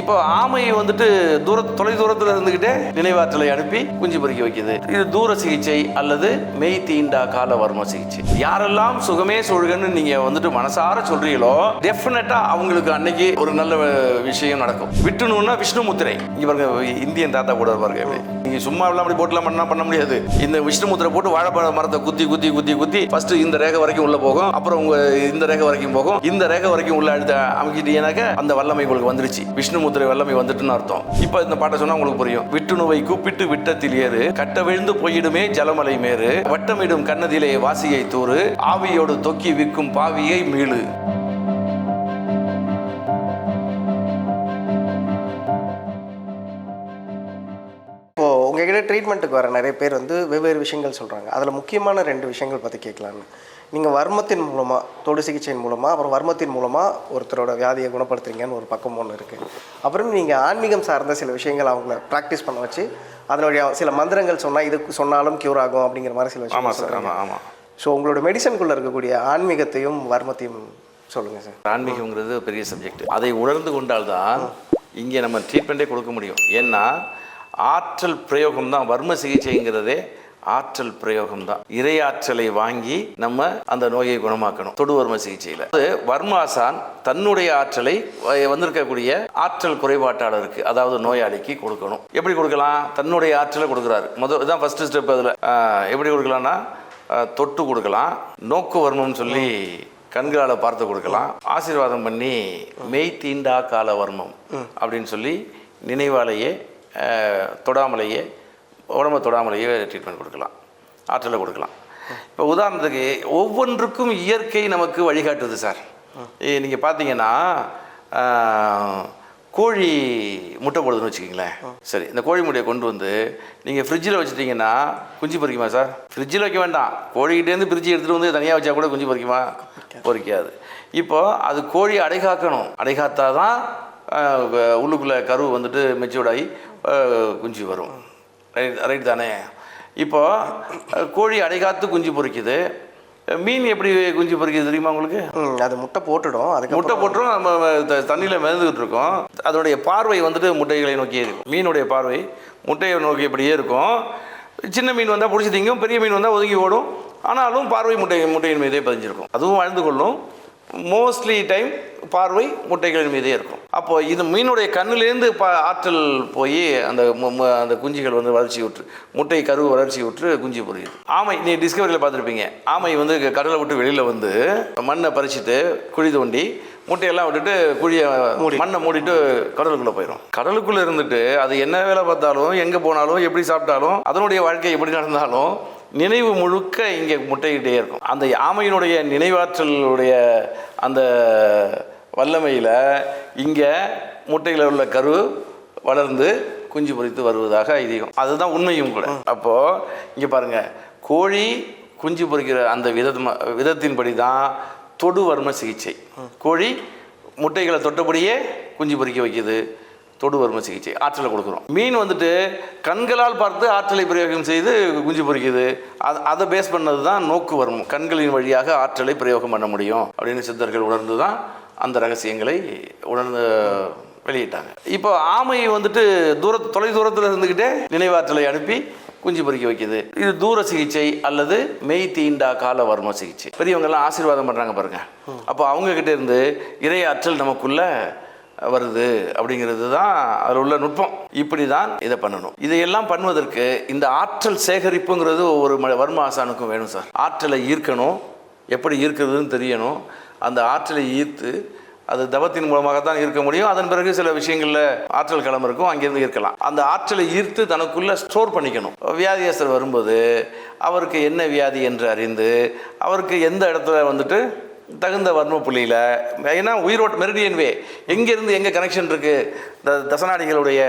இப்போ ஆமையை வந்துட்டு தூர தொலை தூரத்தில் இருந்துகிட்டே நினைவாற்றலை அனுப்பி குஞ்சு பொறுக்கி வைக்குது. இது தூர சிகிச்சை அல்லது மெய் தீண்டா கால வர்ம சிகிச்சை. யாரெல்லாம் சுகமே சொல்கன்னு நீங்க வந்துட்டு மனசார சொல்றீங்களோ டெஃபினட்டா அவங்களுக்கு அன்னைக்கு ஒரு நல்ல விஷயம் நடக்கும். விட்டுணும்னா விஷ்ணு முத்திரை இங்க பாருங்க இந்தியன் தாத்தா கூட பாருங்க நீங்கள் நீங்க சும்மா எல்லாம் அப்படி போட்டலாம் பண்ணா பண்ண முடியாது. இந்த விஷ்ணுமுத்திரை போட்டு வாழைப்பழ மரத்தை குத்தி குத்தி குத்தி குத்தி ஃபர்ஸ்ட் இந்த ரேகை வரைக்கும் உள்ள போகும். அப்புறம் உங்க இந்த ரேகை வரைக்கும் போகும். இந்த ரேகை வரைக்கும் உள்ள அழுத்த அமுக்கிட்டீங்கன்னாக்க அந்த வல்லமை உங்களுக்கு வந்துருச்சு. விஷ்ணுமுத்திரை வல்லமை வந்துட்டுன்னு அர்த்தம். இப்போ இந்த பாட்டை சொன்னா உங்களுக்கு புரியும். விட்டுணுவை கூப்பிட்டு விட்டத்தில் ஏறு. கட்ட விழுந்து போயிடுமே ஜலமலை மேறு. வட்டமிடும் கண்ணதிலே வாசியை தூறு. ஆவியோடு தொக்கி விற்கும் பாவியை மீளு. உங்ககிட்ட ட்ரீட்மெண்ட்டுக்கு வர நிறைய பேர் வந்து வெவ்வேறு விஷயங்கள் சொல்கிறாங்க அதில் முக்கியமான ரெண்டு விஷயங்கள் பற்றி கேட்கலான்னு. நீங்கள் வர்மத்தின் மூலமாக தொடு சிகிச்சையின் மூலமாக அப்புறம் வர்மத்தின் மூலமாக ஒருத்தரோட வியாதியை குணப்படுத்துறீங்கன்னு ஒரு பக்கம் ஒன்று இருக்குது அப்புறம் நீங்கள் ஆன்மீகம் சார்ந்த சில விஷயங்கள் அவங்கள ப்ராக்டிஸ் பண்ண வச்சு அதனுடைய சில மந்திரங்கள் சொன்னால் இதுக்கு சொன்னாலும் க்யூர் ஆகும் அப்படிங்கிற மாதிரி சில விஷயம் சார் ஆமா ஆமா. ஸோ உங்களோட மெடிசனுக்குள்ளே இருக்கக்கூடிய ஆன்மீகத்தையும் வர்மத்தையும் சொல்லுங்கள் சார். ஆன்மீகங்கிறது பெரிய சப்ஜெக்ட் அதை உணர்ந்து கொண்டால்தான் இங்கே நம்ம ட்ரீட்மெண்ட்டே கொடுக்க முடியும். ஏன்னா ஆற்றல் பிரயோகம் தான் வர்ம சிகிச்சைங்கிறதே ஆற்றல் பிரயோகம் தான் இறையாற்றலை வாங்கி நம்ம அந்த நோயை குணமாக்கணும் தொடு வர்ம சிகிச்சையில். அது வர்மாசான் தன்னுடைய ஆற்றலை வந்திருக்கக்கூடிய ஆற்றல் குறைபாட்டாளருக்கு அதாவது நோயாளிக்கு கொடுக்கணும். எப்படி கொடுக்கலாம்? தன்னுடைய ஆற்றலை கொடுக்குறாரு. முதல் இதான் ஃபர்ஸ்ட் ஸ்டெப் அதில். எப்படி கொடுக்கலாம்னா தொட்டு கொடுக்கலாம். நோக்கு வர்மம்னு சொல்லி கண்களால் பார்த்து கொடுக்கலாம். ஆசீர்வாதம் பண்ணி மெய் தீண்டா கால வர்மம் அப்படின்னு சொல்லி நினைவாலேயே தொடாமலேயே உடம்ப தொடாமலேயே ட்ரீட்மெண்ட் கொடுக்கலாம். ஆற்றலை கொடுக்கலாம். இப்போ உதாரணத்துக்கு ஒவ்வொன்றுக்கும் இயற்கை நமக்கு வழிகாட்டுது சார். நீங்கள் பார்த்தீங்கன்னா கோழி முட்டை போடுதுன்னு வச்சுக்கிங்களேன். சரி இந்த கோழி முட்டையை கொண்டு வந்து நீங்கள் ஃப்ரிட்ஜில் வச்சுட்டீங்கன்னா குஞ்சு பொரிக்குமா சார்? ஃப்ரிட்ஜில் வைக்க வேண்டாம். கோழிகிட்டேருந்து பிரிட்ஜி எடுத்துகிட்டு வந்து தனியாக வச்சா கூட குஞ்சு பொரிக்குமா பொரிக்காது இப்போ அது கோழி அடைகாக்கணும். அடைகாத்தா தான் உள்ளுக்குள்ளே கரு வந்துட்டு மெச்சூர்ட் ஆகி அஹ், குஞ்சு வரும். ரைட் ரைட் தானே? இப்போ அஹ், கோழி அடைகாத்து குஞ்சு பொரிக்குது மீன் எப்படி குஞ்சு பொரிக்குது தெரியுமா உங்களுக்கு? அது முட்டை போட்டுடும். அதுக்கு முட்டை போட்டுரும் நம்ம தண்ணியில் மிதந்துக்கிட்டு இருக்கோம். அதனுடைய பார்வை வந்துட்டு முட்டைகளை நோக்கியே இருக்கும். மீனுடைய பார்வை முட்டையை நோக்கி இப்படியே இருக்கும். சின்ன மீன் வந்தால் பிடிச்சி திங்கும் பெரிய மீன் வந்தால் ஒதுங்கி ஓடும். ஆனாலும் பார்வை முட்டை முட்டையின் மீதே பதிஞ்சிருக்கும். அதுவும் வாழ்ந்து கொள்ளும். மோஸ்ட்லி டைம் பார்வை முட்டைகளின் மீதே இருக்கும். அப்போ இது மீனுடைய கண்ணிலேருந்து ப ஆற்றல் போய் அந்த அந்த குஞ்சுகள் வந்து வளர்ச்சி விட்டு முட்டை கரு வளர்ச்சி விட்டு குஞ்சு பொரியுது. ஆமை நீ டிஸ்கவரியில் பார்த்துருப்பீங்க. ஆமை வந்து கடலை விட்டு வெளியில் வந்து மண்ணை பறிச்சுட்டு குழி தோண்டி முட்டையெல்லாம் விட்டுட்டு குழியை மண்ணை மூடிட்டு கடலுக்குள்ளே போயிடும் கடலுக்குள்ளே இருந்துட்டு அது என்ன வேலை பார்த்தாலும் எங்கே போனாலும் எப்படி சாப்பிட்டாலும் அதனுடைய வாழ்க்கை எப்படி நடந்தாலும் நினைவு முழுக்க இங்கே முட்டையிட்டே இருக்கும். அந்த ஆமையினுடைய நினைவாற்றலுடைய அந்த வல்லமையில் இங்கே முட்டையில் உள்ள கரு வளர்ந்து குஞ்சு பொரித்து வருவதாக ஐதீகம். அதுதான் உண்மையும் கூட. அப்போது இங்கே பாருங்கள் கோழி குஞ்சு பொறிக்கிற அந்த விதம் விதத்தின்படி தான் தொடு வர்ம சிகிச்சை. கோழி முட்டைகளை தொட்டபடியே குஞ்சு பொறிக்க வைக்குது. தொடுவர்ம சிகிச்சை ஆற்றலை கொடுக்குறோம். மீன் வந்துட்டு கண்களால் பார்த்து ஆற்றலை பிரயோகம் செய்து குஞ்சு பொறிக்குது. அது அதை பேஸ் பண்ணது தான் நோக்கு வர்மம். கண்களின் வழியாக ஆற்றலை பிரயோகம் பண்ண முடியும் அப்படின்னு சித்தர்கள் உணர்ந்து தான் அந்த ரகசியங்களை உணர்ந்து வெளியிட்டாங்க. இப்போ ஆமை வந்துட்டு தூர தொலை தூரத்தில் இருந்துக்கிட்டே நினைவாற்றலை அனுப்பி குஞ்சு பொறிக்க வைக்குது. இது தூர சிகிச்சை அல்லது மெய் தீண்டா கால வர்ம சிகிச்சை. பெரியவங்கெல்லாம் ஆசீர்வாதம் பண்ணுறாங்க பாருங்க. அப்போ அவங்க கிட்ட இருந்து இறையாற்றல் நமக்குள்ள வருது அப்படிங்கிறது தான் அதில் உள்ள நுட்பம். இப்படி தான் இதை பண்ணணும். இதையெல்லாம் பண்ணுவதற்கு இந்த ஆற்றல் சேகரிப்புங்கிறது ஒவ்வொரு ம- வர்ம ஆசானுக்கும் வேணும் சார். ஆற்றலை ஈர்க்கணும். எப்படி ஈர்க்கிறதுன்னு தெரியணும். அந்த ஆற்றலை ஈர்த்து அது தவத்தின் மூலமாக தான் ஈர்க்க முடியும். அதன் பிறகு சில விஷயங்களில் ஆற்றல் களம் இருக்கும். அங்கேருந்து இருக்கலாம் அந்த ஆற்றலை ஈர்த்து தனக்குள்ளே ஸ்டோர் பண்ணிக்கணும். வியாதியஸ்தர் வரும்போது அவருக்கு என்ன வியாதி என்று அறிந்து அவருக்கு எந்த இடத்துல வந்துட்டு தகுந்த வர்ம புள்ளியில் ஏன்னா உயிரோட்ட மெரிடியன் வே எங்கேருந்து எங்கே கனெக்ஷன் இருக்குது த தசநாடிகளுடைய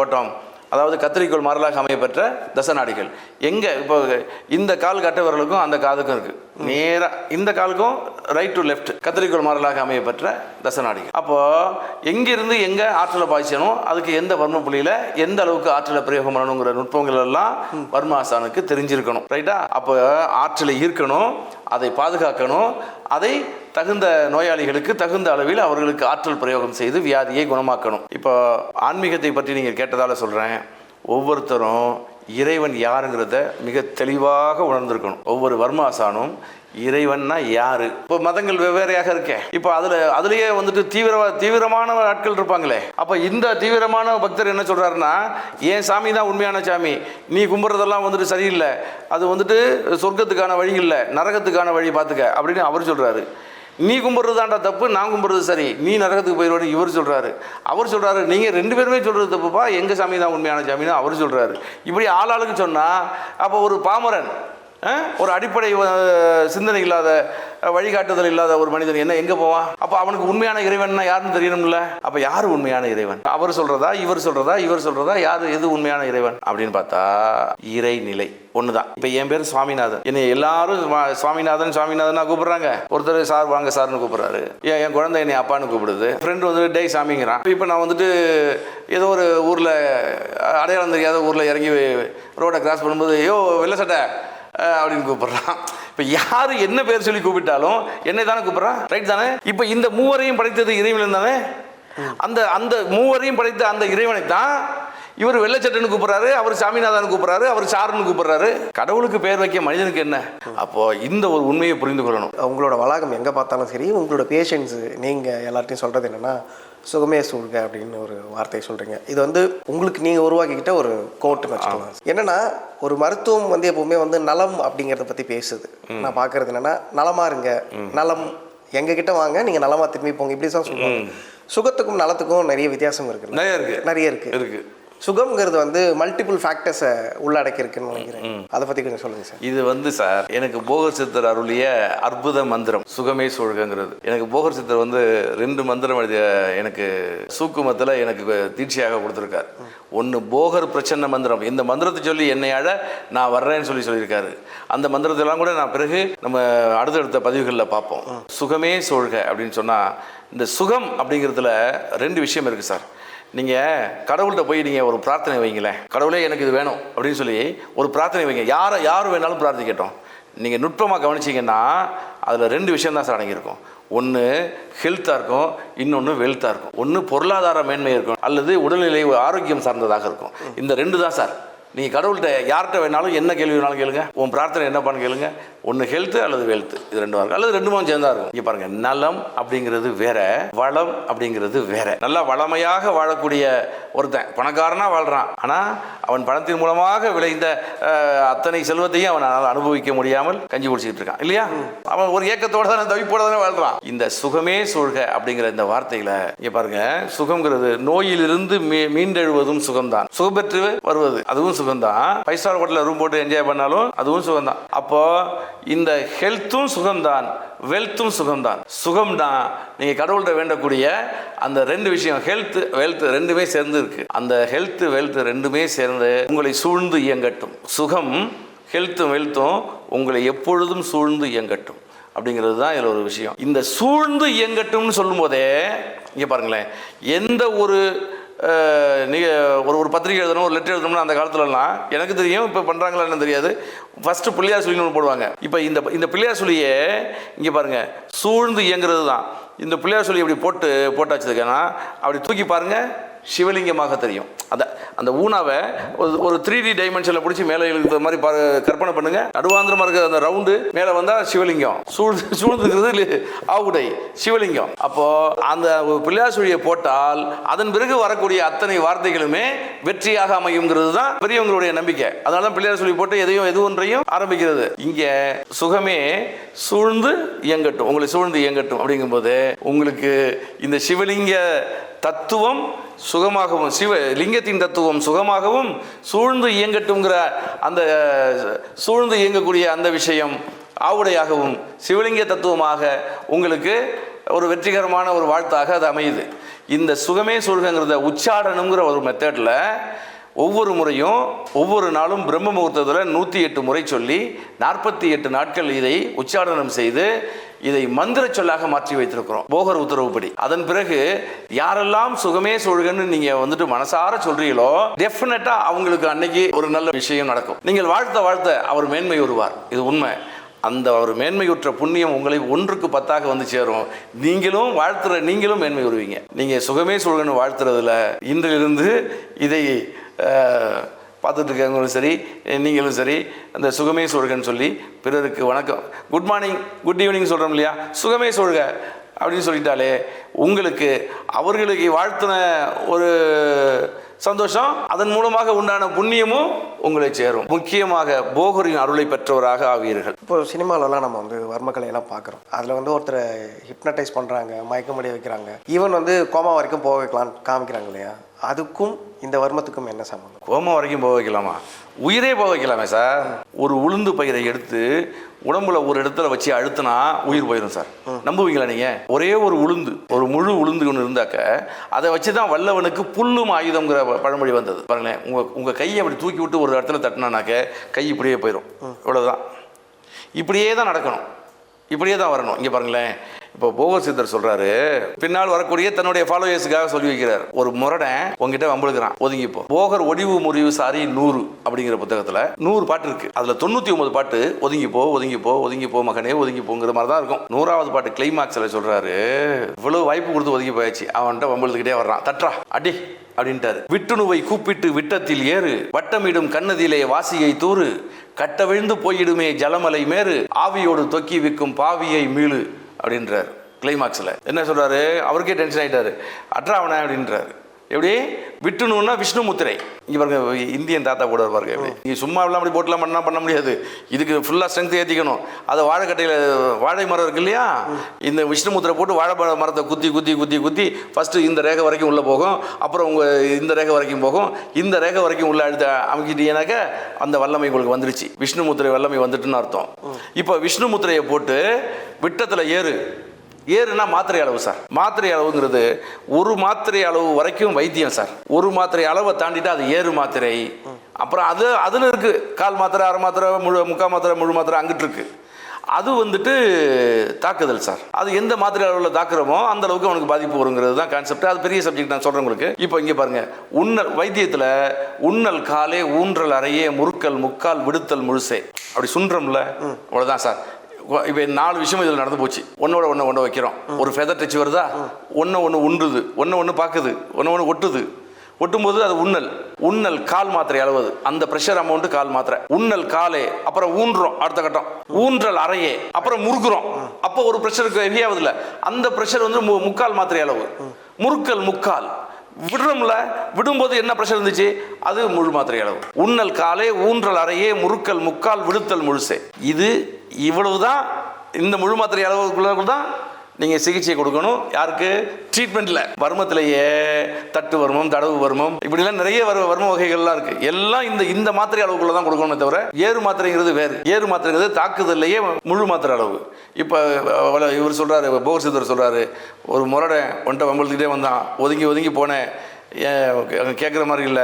ஓட்டம். அதாவது கத்திரிக்கோள் மாறலாக அமையப்பெற்ற தசநாடிகள். எங்கே இப்போ இந்த கால் கட்ட விரலுக்கும் அந்த காதுக்கும் இருக்குது நேராக இந்த காலுக்கும் ரைட் டு லெஃப்ட் கத்திரிக்கோள் மாறலாக அமையப்பெற்ற தசநாடிகள். அப்போது எங்கிருந்து எங்கே ஆற்றலை பாய்ச்சணும் அதுக்கு எந்த வர்ம புள்ளியில் எந்த அளவுக்கு ஆற்றலை பிரயோகம் பண்ணணுங்கிற நுட்பங்கள் எல்லாம் வர்மாசானுக்கு தெரிஞ்சிருக்கணும். ரைட்டா அப்போ ஆற்றலை ஈர்க்கணும் அதை பாதுகாக்கணும் அதை தகுந்த நோயாளிகளுக்கு தகுந்த அளவில் அவர்களுக்கு ஆற்றல் பிரயோகம் செய்து வியாதியை குணமாக்கணும். இப்போ ஆன்மீகத்தை பற்றி நீங்கள் கேட்டதால் சொல்கிறேன் ஒவ்வொருத்தரும் இறைவன் யாருங்கிறத மிக தெளிவாக உணர்ந்திருக்கணும். ஒவ்வொரு வர்மாசானும் இறைவன்னா யாரு? இப்போ மதங்கள் வெவ்வேறையாக இருக்கே. இப்போ அதில் அதுலேயே வந்துட்டு தீவிர தீவிரமான ஆட்கள் இருப்பாங்களே. அப்போ இந்த தீவிரமான பக்தர் என்ன சொல்கிறாருன்னா என் சாமி தான் உண்மையான சாமி? நீ கும்பிட்றதெல்லாம் வந்துட்டு சரியில்லை. அது வந்துட்டு சொர்க்கத்துக்கான வழி இல்லை நரகத்துக்கான வழி பார்த்துக்க அப்படின்னு அவர் சொல்கிறாரு நீ கும்பிட்றது தான்டா தப்பு நான் கும்பிட்றது சரி. நீ நரகத்துக்கு போயிடுவாரு இவர் சொல்கிறாரு அவர் சொல்கிறாரு நீங்கள் ரெண்டு பேருமே சொல்கிறது தப்புப்பா எங்கள் சாமி தான் உண்மையான சாமின்னு அவர் சொல்கிறாரு இப்படி ஆளாளுக்கு சொன்னால் அப்போ ஒரு பாமரன் ஒரு அடிப்படை சிந்தனை இல்லாத வழிகாட்டுதல் இல்லாத ஒரு மனிதன் என்ன எங்கே போவான்? அப்போ அவனுக்கு உண்மையான இறைவன்னா யாருன்னு தெரியணும்ல? அப்போ யார் உண்மையான இறைவன்? அவர் சொல்கிறதா இவர் சொல்கிறதா இவர் சொல்கிறதா யார் எது உண்மையான இறைவன்? அப்படின்னு பார்த்தா இறைநிலை. ஒன்று தான் இப்போ என் பேர் சுவாமிநாதன். என்னை எல்லாரும் சுவாமிநாதன் சுவாமிநாதனா கூப்பிடுறாங்க. ஒருத்தர் சார் வாங்க சார்னு கூப்பிடுறாரு. ஏன் என் குழந்தை என்னை அப்பான்னு கூப்பிடுது. ஃப்ரெண்டு வந்து டே சாமிங்கிறான். இப்போ நான் வந்துட்டு ஏதோ ஒரு ஊரில் அடையாளம் தெரியாத ஊரில் இறங்கி ரோடை கிராஸ் பண்ணும்போது ஐயோ வெள்ளை சட்டை. அப்படின்னு கூப்பிடுறான். இப்போ யார் என்ன பேர் சொல்லி கூப்பிட்டாலும் என்னை தானே கூப்பிட்றான்? ரைட் தானே? இப்போ இந்த மூவரையும் படைத்தது இறைவன் தானே? அந்த அந்த மூவரையும் படைத்த அந்த இறைவனை தான் இவர் வெள்ளச்சட்டன்னு கூப்பிடுறாரு அவர் சாமிநாதன் கூப்பிடுறாரு அவர் சாருன்னு கூப்பிடுறாரு. கடவுளுக்கு பேர் வைக்க மனிதனுக்கு என்ன? அப்போ இந்த ஒரு உண்மையை புரிந்து கொள்ளணும். உங்களோட வளாகம் எங்கே பார்த்தாலும் சரி உங்களோட பேஷண்ட்ஸு நீங்கள் எல்லார்ட்டையும் சொல்கிறது என்னென்னா சுகமே சூழ்க அப்படின்னு ஒரு வார்த்தை சொல்கிறீங்க இது வந்து உங்களுக்கு நீங்கள் உருவாக்கிக்கிட்ட ஒரு கோட்டுன்னு வச்சுக்கலாம் என்னென்னா ஒரு மருத்துவம் வந்து எப்பவுமே வந்து நலம் அப்படிங்கிறத பற்றி பேசுது. நான் பார்க்குறது என்னென்னா நலமா இருங்க. நலம் எங்ககிட்ட வாங்க நீங்கள் நலமா திரும்பி போங்க. இப்படி தான் சொல்லுவாங்க. சுகத்துக்கும் நலத்துக்கும் நிறைய வித்தியாசம் இருக்குல்ல நிறைய இருக்கு. நிறைய இருக்கு. இருக்கு. சுகம்ங்கிறது வந்து மல்டிபிள் ஃபேக்டர்ஸை உள்ளடக்கி இருக்குன்னு நினைக்கிறேன். அதை பற்றி கொஞ்சம் சொல்லுங்கள் சார். இது வந்து சார் எனக்கு போகர் சித்தர் அருளிய அற்புத மந்திரம் சுகமே சூழ்கங்கிறது. எனக்கு போகர் சித்தர் வந்து ரெண்டு மந்திரம் எழுதிய எனக்கு சூக்குமத்தில் எனக்கு தீட்சையாக கொடுத்துருக்கார். ஒன்று போகர் பிரச்சன்ன மந்திரம். இந்த மந்திரத்தை சொல்லி என்னை அழ நான் வர்றேன்னு சொல்லி சொல்லியிருக்காரு. அந்த மந்திரத்தெல்லாம் கூட நான் பிறகு நம்ம அடுத்தடுத்த பதிவுகளில் பார்ப்போம். சுகமே சூழ்க அப்படின்னு சொன்னால் இந்த சுகம் அப்படிங்கிறதுல ரெண்டு விஷயம் இருக்குது சார். நீங்கள் கடவுள்கிட்ட போய் நீங்கள் ஒரு பிரார்த்தனை வைங்களேன். கடவுளே எனக்கு இது வேணும் அப்படின்னு சொல்லி ஒரு பிரார்த்தனை வைங்க. யாரை யார் வேணாலும் பிரார்த்திக்கட்டும் நீங்கள் நுட்பமாக கவனிச்சிங்கன்னா அதில் ரெண்டு விஷயம் தான் சார் அடங்கியிருக்கும். ஒன்று ஹெல்த்தாக இருக்கும். இன்னொன்று வெல்த்தாக இருக்கும். ஒன்று பொருளாதார மேன்மை இருக்கும். அல்லது உடல்நிலை ஆரோக்கியம் சார்ந்ததாக இருக்கும். இந்த ரெண்டு தான் சார். நீங்கள் கடவுள்கிட்ட யார்கிட்ட வேணாலும் என்ன கேள்வி வேணாலும் கேளுங்க. உன் பிரார்த்தனை என்னப்பான்னு கேளுங்க. ஒன்று ஹெல்த்து அல்லது வெல்த் இது ரெண்டும் இருக்கும் அல்லது ரெண்டுமே சேர்ந்தா இருக்கும். இங்கே பாருங்க நலம் அப்படிங்கிறது வேற வளம் அப்படிங்கிறது வேற. நல்லா வளமையாக வாழக்கூடிய ஒருத்தன் பணக்காரனாக வாழ்கிறான் ஆனால் அவன் பணத்தின் மூலமாக விளைந்த அத்தனை செல்வத்தையும் அவனால் அனுபவிக்க முடியாமல் கஞ்சி குடிச்சிட்டு இருக்கான். இல்லையா? அவன் ஒரு ஏக்கத்தோட தானே தவிப்போட தானே வாழ்கிறான் இந்த சுகமே சூழ்க அப்படிங்கிற இந்த வார்த்தையில் இங்கே பாருங்க சுகம்ங்கிறது நோயிலிருந்து மீ- மீண்டெழுவதும் சுகம்தான். சுகப்பெற்று வருவது அதுவும் சுகம்தான். ஃபைவ் ஸ்டார் ஹோட்டலில் ரூம் போட்டு என்ஜாய் பண்ணாலும் அதுவும் சுகம்தான். அப்போ இந்த ஹெல்த்தும் சுகம்தான் வெல்த்தும் சுகம்தான். சுகம்தான் நீங்கள் கடவுள்கிட்ட வேண்டக்கூடிய அந்த ரெண்டு விஷயம் ஹெல்த் வெல்த் ரெண்டுமே சேர்ந்து இருக்கு. அந்த ஹெல்த் வெல்த் ரெண்டுமே சேர்ந்து உங்களை சூழ்ந்து இயங்கட்டும். சுகம் ஹெல்த்தும் வெல்த்தும் உங்களை எப்பொழுதும் சூழ்ந்து இயங்கட்டும். அப்படிங்கிறது தான் இதில் ஒரு விஷயம். இந்த சூழ்ந்து இயங்கட்டும்னு சொல்லும்போதே இங்கே பாருங்களேன் எந்த ஒரு நீங்கள் ஒரு ஒரு பத்திரிக்கை எழுதணும் ஒரு லெட்டர் எழுதணும்னா அந்த காலத்துலலாம் எனக்கு தெரியும். இப்போ பண்ணுறாங்களா என்னன்னு தெரியாது. ஃபஸ்ட்டு பிள்ளையார் சுழின்னு ஒன்று போடுவாங்க. இப்போ இந்த இந்த பிள்ளையார் சொல்லியே இங்கே பாருங்கள் சூழ்ந்து இயங்குறது தான் இந்த பிள்ளையார் சொல்லி இப்படி போட்டு போட்டாச்சுதுக்கன்னா அப்படி தூக்கி பாருங்கள் சிவலிங்கமாக தெரியும். அந்த அந்த ஊனாவை ஒரு ஒரு த்ரீ டி டைமென்ஷனில் பிடிச்சி மேலே இழுக்கிற மாதிரி பா கற்பனை பண்ணுங்க. நடுவாந்திரமாக இருக்கிற அந்த ரவுண்டு மேலே வந்தால் சிவலிங்கம். சூழ்ந்து சூழ்ந்துக்கிறது ஆவுடை சிவலிங்கம். அப்போது அந்த பிள்ளையார் சுழியை போட்டால் அதன் பிறகு வரக்கூடிய அத்தனை வார்த்தைகளுமே வெற்றியாக அமையுங்கிறது தான் பெரியவங்களுடைய நம்பிக்கை. அதனால தான் பிள்ளையார் போட்டு எதையும் எது ஒன்றையும் ஆரம்பிக்கிறது. இங்கே சுகமே சூழ்ந்து இயங்கட்டும். உங்களை சூழ்ந்து இயங்கட்டும். அப்படிங்கும்போது உங்களுக்கு இந்த சிவலிங்க தத்துவம் சுகமாகவும் சிவ லிங்கத்தின் தத்துவம் சுகமாகவும் சூழ்ந்து இயங்கட்டுங்கிற அந்த சூழ்ந்து இயங்கக்கூடிய அந்த விஷயம் ஆவுடையாகவும் சிவலிங்க தத்துவமாக உங்களுக்கு ஒரு வெற்றிகரமான ஒரு வாழ்த்தாக அது அமையுது. இந்த சுகமே சொல்கிறத உச்சாடனங்கிற ஒரு மெத்தடில் ஒவ்வொரு முறையும் ஒவ்வொரு நாளும் பிரம்ம முகூர்த்தத்தில் நூற்றி எட்டு முறை சொல்லி நாற்பத்தி எட்டு நாட்கள் இதை உச்சாடனம் செய்து இதை மந்திர சொல்லாக மாற்றி வைத்திருக்கிறோம். போகர் உத்தரவுப்படி. அதன் பிறகு யாரெல்லாம் சுகமே சொல்கன்னு நீங்க வந்துட்டு மனசார சொல்றீங்களோ டெஃபினட்டா அவங்களுக்கு அன்னைக்கு ஒரு நல்ல விஷயம் நடக்கும். நீங்கள் வாழ்த்த வாழ்த்த அவர் மேன்மை வருவார் இது உண்மை. அந்த அவர் மேன்மையுற்ற புண்ணியம் உங்களை ஒன்றுக்கு பத்தாக வந்து சேரும். நீங்களும் வாழ்த்துற நீங்களும் மேன்மை வருவீங்க நீங்கள் சுகமே சொல்கன்னு வாழ்த்துறதுல இன்றிலிருந்து இதை பார்த்துட்டு இருக்கவங்களும் சரி நீங்களும் சரி அந்த சுகமே சொல்கன்னு சொல்லி பிறருக்கு வணக்கம். குட் மார்னிங் குட் ஈவினிங் சொல்கிறோம் இல்லையா? சுகமே சொல்க அப்படின்னு சொல்லிட்டாலே உங்களுக்கு அவர்களுக்கு வாழ்த்தின ஒரு சந்தோஷம் அதன் மூலமாக உண்டான புண்ணியமும் உங்களை சேரும். முக்கியமாக போகரின் அருளை பெற்றவராக ஆவீர்கள். இப்போ சினிமாலலாம் நம்ம வந்து வர்மக்கலையெல்லாம் பார்க்குறோம். அதில் வந்து ஒருத்தரை ஹிப்னடைஸ் பண்ணுறாங்க மயக்கமடி வைக்கிறாங்க. ஈவன் வந்து கோமா வரைக்கும் போக வைக்கலாம் காமிக்கிறாங்க இல்லையா? அதுக்கும் இந்த வர்மத்துக்கும் என்ன சம்மந்தம் கோமம் வரைக்கும் போக வைக்கலாமா? உயிரே போக வைக்கலாமே சார். ஒரு உளுந்து பயிரை எடுத்து உடம்புல ஒரு இடத்துல வச்சு அழுத்தினா உயிர் போயிடும் சார். நம்புவீங்களா நீங்க? ஒரே ஒரு உளுந்து ஒரு முழு உளுந்து ஒன்று இருந்தாக்க அதை வச்சு தான் வல்லவனுக்கு புல்லும் ஆயுதம்ங்கிற பழமொழி வந்தது. பாருங்களேன் உங்க உங்க கையை அப்படி தூக்கி விட்டு ஒரு இடத்துல தட்டினானாக்க கை இப்படியே போயிடும் இவ்வளவுதான். இப்படியே தான் நடக்கணும். இப்படியே தான் வரணும். இங்கே பாருங்களேன் இப்போ போக சித்தர் சொல்றாரு பின்னால் வரக்கூடிய தன்னுடைய ஃபாலோயர்ஸுக்காக சொல்லி வைக்கிறார். ஒரு முரடன் உங்ககிட்ட வம்பிழுக்கிறான். ஒதுங்கிப்போ. போகர் ஒடிவு முறிவு சாரி நூறு அப்படிங்கிற புத்தகத்தில் நூறு பாட்டு இருக்கு. அதில் தொண்ணூற்றி ஒன்பது பாட்டு ஒதுங்கிப்போ ஒதுங்கிப்போ ஒதுங்கிப்போ மகனே ஒதுங்கிப்போங்கிற மாதிரி தான் இருக்கும். நூறாவது பாட்டு கிளைமாக்ஸில் சொல்றாரு இவ்வளவு வாய்ப்பு கொடுத்து ஒதுங்கி போயாச்சு. அவன்கிட்ட வம்பழுத்துக்கிட்டே வர்றான். தட்றா அடி அப்படின்ட்டாரு. விட்டுணுவை கூப்பிட்டு விட்டத்தில் ஏறு வட்டமிடும் கண்ணதிலே வாசியை தூறு கட்ட விழுந்து போயிடுமே ஜலமலை மேறு ஆவியோடு தொக்கி விற்கும் பாவியை மீளு. அப்படின்றார். கிளைமாக்ஸில் என்ன சொல்கிறாரு அவருக்கே டென்ஷன் ஆகிட்டார் அட்ரா அவனை அப்படின்றாரு. எப்படி? விட்டுணுன்னா விஷ்ணு முத்திரை. இங்கே பாருங்க இந்தியன் தாத்தா கூட பாருங்க எப்படி? நீ சும்மா எல்லாம் அப்படி போட்டுலாம் பண்ணா பண்ண முடியாது. இதுக்கு ஃபுல்லாக ஸ்ட்ரென்த் ஏற்றிக்கணும் அதை வாழைக்கட்டையில் வாழை மரம் இருக்கு இல்லையா? இந்த விஷ்ணு முத்திரை போட்டு வாழை மர- மரத்தை குத்தி குத்தி குத்தி குத்தி ஃபஸ்ட்டு இந்த ரேகை வரைக்கும் உள்ளே போகும். அப்புறம் உங்கள் இந்த ரேகை வரைக்கும் போகும். இந்த ரேகை வரைக்கும் உள்ள அழுத்த அமைக்கிட்டீங்கன்னாக்க அந்த வல்லமை உங்களுக்கு வந்துருச்சு. விஷ்ணு முத்திரை வல்லமை வந்துட்டுன்னு அர்த்தம். இப்போ விஷ்ணு முத்திரையை போட்டு விட்டத்தில் ஏறு. ஏறுனா மாத்திரை அளவு சார். மாத்திரை அளவுங்கிறது ஒரு மாத்திரை அளவு வரைக்கும் வைத்தியம் சார். ஒரு மாத்திரை அளவை தாண்டிட்டு அது ஏறு மாத்திரை. அப்புறம் அது அதில் இருக்கு. கால் மாத்திரை அரை மாத்திரை முழு முக்கால் மாத்திரை முழு மாத்திரை அங்கிட்டு இருக்கு. அது வந்துட்டு தாக்குதல் சார். அது எந்த மாத்திரை அளவில் தாக்குறோமோ அந்த அளவுக்கு அவனுக்கு பாதிப்பு வருங்கிறது தான் கான்செப்ட் அது பெரிய சப்ஜெக்ட் நான் சொல்கிறேன் உங்களுக்கு. இப்போ இங்கே பாருங்க. உன்னல் வைத்தியத்தில் உண்ணல் காலே ஊன்றல் அறையே முறுக்கல் முக்கால் விடுத்தல் முழுசே. அப்படி சுன்றம்ல அவ்வளோதான் சார். இப்போ நாலு விஷயம் இதில் நடந்து போச்சு. ஒன்னோட ஒன்று ஒன்று வைக்கிறோம். ஒரு ஃபெதர் டச் வருதா? ஒன்று ஒன்று உண்டுது. ஒன்று ஒன்று பார்க்குது ஒன்று ஒன்று ஒட்டுது. ஒட்டும்போது அது உண்ணல் உண்ணல் கால் மாத்திரை அளவுது அந்த ப்ரெஷர் அமௌண்ட் கால் மாத்திரை. உண்ணல் காலே அப்புறம் ஊன்றோம் அடுத்த கட்டம். ஊன்றல் அறையே அப்புறம் முறுக்குறோம். அப்போ ஒரு ப்ரெஷருக்கு ஹெவி ஆகுதுல்ல அந்த ப்ரெஷர் வந்து மு- முக்கால் மாத்திரை அளவு. முறுக்கல் முக்கால். விடுறோம்ல விடும்போது என்ன பிரச்சனை இருந்துச்சு? அது முழு மாத்திரை அளவு. உண்ணல் காலே ஊன்றல் அறையே முறுக்கல் முக்கால் விடுத்தல் முழுசே. இது இவ்வளவுதான் இந்த முழு மாத்திரை அளவுக்குள்ள தான் நீங்கள் சிகிச்சை கொடுக்கணும். யாருக்கு? ட்ரீட்மெண்ட்டில் வர்மத்திலேயே தட்டு வர்மம் தடவு வர்மம் இப்படிலாம் நிறைய வர வர்ம வகைகள்லாம் இருக்குது எல்லாம் இந்த இந்த மாத்திரை அளவுக்குள்ள தான் கொடுக்கணுமே தவிர ஏறு மாத்திரைங்கிறது வேறு. ஏறு மாத்திரைங்கிறது தாக்குதல்லையே முழு மாத்திரை அளவு. இப்போ இவர் சொல்கிறாரு போர் சித்தர் சொல்கிறாரு ஒரு முரடை ஒன்றை வம்பழுத்துக்கிட்டே வந்தான். ஒதுங்கி ஒதுங்கி போனேன். கேட்குற மாதிரி இல்லை.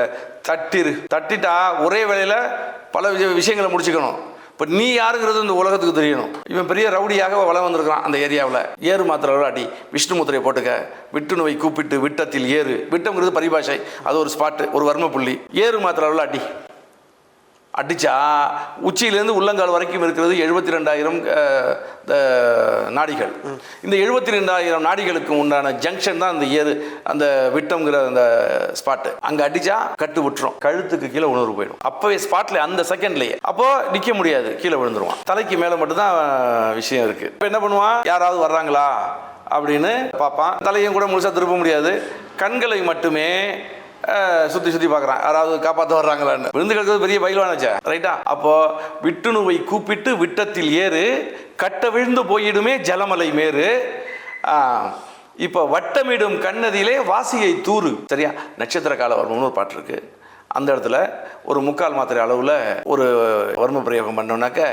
தட்டிரு. தட்டிட்டா ஒரே வேளையில் பல விஷய- விஷயங்களை முடிச்சுக்கணும். இப்போ நீ யாருங்கிறது இந்த உலகத்துக்கு தெரியணும். இவன் பெரிய ரவுடியாக வளம் வந்திருக்கிறான் அந்த ஏரியாவில். ஏறு மாத்திரை அடி விஷ்ணு முத்திரையை போட்டுக்க. விட்டு நோய் கூப்பிட்டு விட்டத்தில் ஏறு. விட்டம்ங்கிறது பரிபாஷை. அது ஒரு ஸ்பாட்டு ஒரு வர்ம புள்ளி. ஏறு மாத்திரை அடி. அடித்தா உச்சியிலேருந்து உள்ளங்கால் வரைக்கும் இருக்கிறது எழுபத்தி ரெண்டாயிரம் நாடிகள். இந்த எழுபத்தி ரெண்டாயிரம் நாடிகளுக்கு உண்டான ஜங்ஷன் தான் அந்த ஏறு அந்த விட்டம்ங்கிற அந்த ஸ்பாட்டு அங்கே அடித்தா கட்டு விட்டுரும். கழுத்துக்கு கீழே உணர்வு போயிடும். அப்போவே ஸ்பாட்டில் அந்த செகண்ட்லேயே அப்போ நிற்க முடியாது. கீழே விழுந்துருவான். தலைக்கு மேலே மட்டும்தான் விஷயம் இருக்குது இப்போ என்ன பண்ணுவான்? யாராவது வர்றாங்களா? அப்படின்னு பார்ப்பான். தலையும் கூட முழுசாக திருப்ப முடியாது. கண்களை மட்டுமே சுற்றி சுற்றி பார்க்குறான் யாராவது காப்பாற்ற வர்றாங்களான்னு. விழுந்து கிடக்கிறது பெரிய பயில்வானச்சே ரைட்டா அப்போது விட்டுணுவை கூப்பிட்டு விட்டத்தில் ஏறு கட்ட விழுந்து போயிடுமே ஜலமலை மேறு. இப்போ வட்டமிடும் கண்ணதிலே வாசியை தூறு. சரியா? நட்சத்திர கால வர்மம்னு ஒரு பாட்டு இருக்கு. அந்த இடத்துல ஒரு முக்கால் மாத்திரை அளவில் ஒரு வர்ம பிரயோகம் பண்ணோன்னாக்க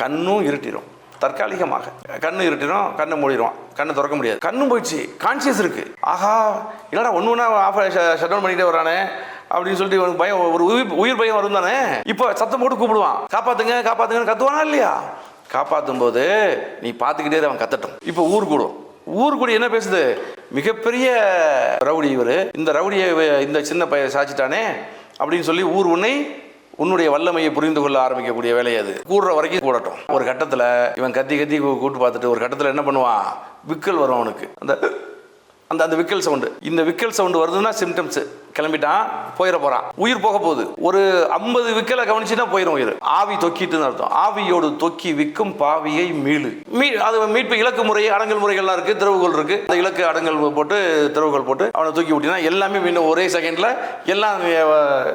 கண்ணும் இருட்டிடும் தற்காலிகமாக. கண்ணு இருட்டிடும் கண்ணை மூடிடுவான் கண்ணை திறக்க முடியாது. கண்ணும் போயிடுச்சு கான்சியஸ் இருக்கு. ஆஹா இல்லடா ஒன்று ஒன்றா ஆஃப் ஷட் டவுன் பண்ணிக்கிட்டே வரானே அப்படின்னு சொல்லிட்டு இவனுக்கு பயம் ஒரு உயிர் உயிர் பயம் வரும் தானே? இப்போ சத்தம் போட்டு கூப்பிடுவான். காப்பாத்துங்க காப்பாத்துங்கன்னு கத்துவானா இல்லையா? காப்பாற்றும் போது நீ பார்த்துக்கிட்டே அவன் கத்தட்டும். இப்போ ஊர் கூடும் ஊர் கூடி என்ன பேசுது? மிகப்பெரிய ரவுடி இவர். இந்த ரவுடியை இந்த சின்ன பையன் சாச்சிட்டானே அப்படின்னு சொல்லி ஊர் உன்னை உன்னுடைய வல்லமையை புரிந்து கொள்ள ஆரம்பிக்கக்கூடிய வேலை அது. கூடுற வரைக்கும் கூடட்டும். ஒரு கட்டத்தில் இவன் கத்தி கத்தி கூட்டு பார்த்துட்டு ஒரு கட்டத்தில் என்ன பண்ணுவான்? விக்கல் வரும் அவனுக்கு. அந்த அந்த அந்த விக்கல் சவுண்டு. இந்த விக்கல் சவுண்டு வருதுன்னா சிம்டம்ஸு கிளம்பிட்டான் போயிட போறான். உயிர் போக போகுது. ஒரு ஐம்பது விக்கலை கவனிச்சுன்னா போயிடும் உயிர். ஆவி தொக்கிட்டுன்னு அர்த்தம். ஆவியோடு தொக்கி விற்கும் பாவியை மீளு. மீ அது மீட்பு இலக்கு முறை அடங்கல் முறைகள்லாம் இருக்கு திறவுகோல் இருக்கு. அந்த இலக்கு அடங்கல் போட்டு திறவுகோல் போட்டு அவனை தூக்கி விட்டினா எல்லாமே மீண்டும் ஒரே செகண்ட்ல எல்லாம்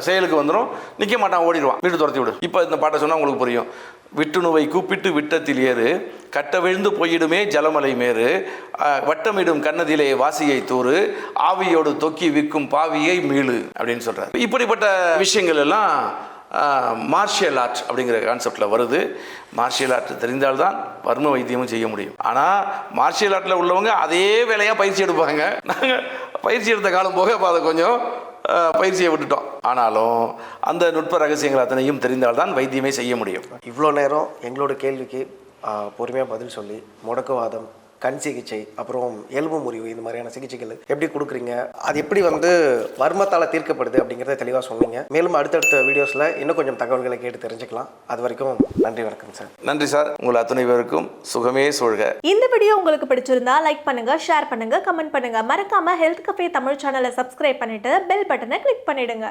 செயலுக்கு வந்துடும் நிற்க மாட்டான் ஓடிடுவான். வீட்டு துரத்தி விடு. இப்போ இந்த பாட்டை சொன்னால் உங்களுக்கு புரியும். விட்டுணுவை கூப்பிட்டு விட்டத்தில் ஏறு கட்ட விழுந்து போயிடுமே ஜலமலை மேறு. வட்டமிடும் கண்ணதிலே வாசியை தூறு ஆவியோடு தொக்கி விற்கும் பாவியை மீளு அப்படின்னு சொல்கிறார் இப்படிப்பட்ட விஷயங்கள் எல்லாம் மார்ஷியல் ஆர்ட் அப்படிங்கிற கான்செப்டில் வருது. மார்ஷியல் ஆர்ட் தெரிந்தால்தான் வர்ம வைத்தியமும் செய்ய முடியும். ஆனால் மார்ஷியல் ஆர்ட்டில் உள்ளவங்க அதே வேலையாக பயிற்சி எடுப்பாங்க. நாங்கள் பயிற்சி எடுத்த காலம் போக இப்போ அதை கொஞ்சம் பயிற்சியை விட்டுட்டோம். ஆனாலும் அந்த நுட்ப ரகசியங்கள் அத்தனையும் தெரிந்தால்தான் வைத்தியமே செய்ய முடியும். இவ்வளோ நேரம் எங்களோட கேள்விக்கு பொறுமையாக பதில் சொல்லி முடக்குவாதம் கண் சிகிச்சை அப்புறம் எலும்பு முறிவு இந்த மாதிரியான சிகிச்சைகள் எப்படி கொடுக்குறீங்க? அது எப்படி வந்து வர்மத்தால் தீர்க்கப்படுது அப்படிங்கிறத தெளிவாக சொன்னீங்க. மேலும் அடுத்தடுத்த வீடியோஸில் இன்னும் கொஞ்சம் தகவல்களை கேட்டு தெரிஞ்சுக்கலாம். அது வரைக்கும் நன்றி வணக்கம் சார். நன்றி சார். உங்கள் அத்தனை பேருக்கும் சுகமே சூழ்க. இந்த வீடியோ உங்களுக்கு பிடிச்சிருந்தா லைக் பண்ணுங்க ஷேர் பண்ணுங்க கமெண்ட் பண்ணுங்க. மறக்காம ஹெல்த் கஃபே தமிழ் சேனலை சப்ஸ்கிரைப் பண்ணிட்டு பெல் பட்டனை கிளிக் பண்ணிடுங்க.